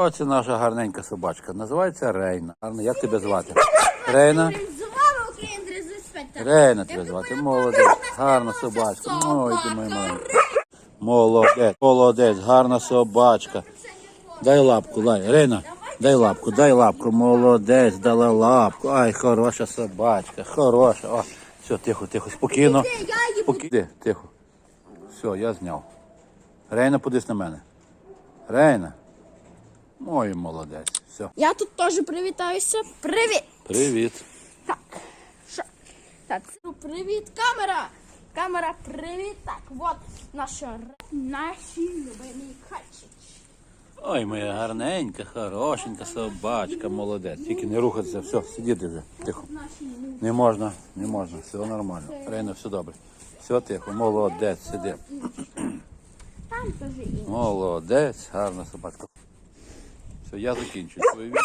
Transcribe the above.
Оце наша гарненька собачка. Називається Рейна. Гарно, як тебе звати? Рейна? Рейна тебе звати. Молодець. Гарна собачка. Ой, ти моя маленька. Молодець. Молодець. Гарна собачка. Дай лапку, дай. Рейна, дай лапку, дай лапку. Молодець, дала лапку. Ай, хороша собачка. Хороша. О, все, тихо, тихо, спокійно. Спокійно. Тихо. Все, я зняв. Рейна, подивись на мене. Рейна. Ой, молодець. Все. Я тут теж привітаюся. Привіт! Привіт. Так. Що? Так, ну, привіт, камера! Камера, привіт! Так, от наша ре- наші любимі качечки. Ой, моя гарненька, хорошенька собачка, молодець. Тільки не рухатися, все, сидіти вже. Тихо. Не можна, не можна, все нормально. Рейна, все добре. Все тихо, молодець, сиди. там теж і. Молодець, гарна собачка. Все, я закінчую своє відео.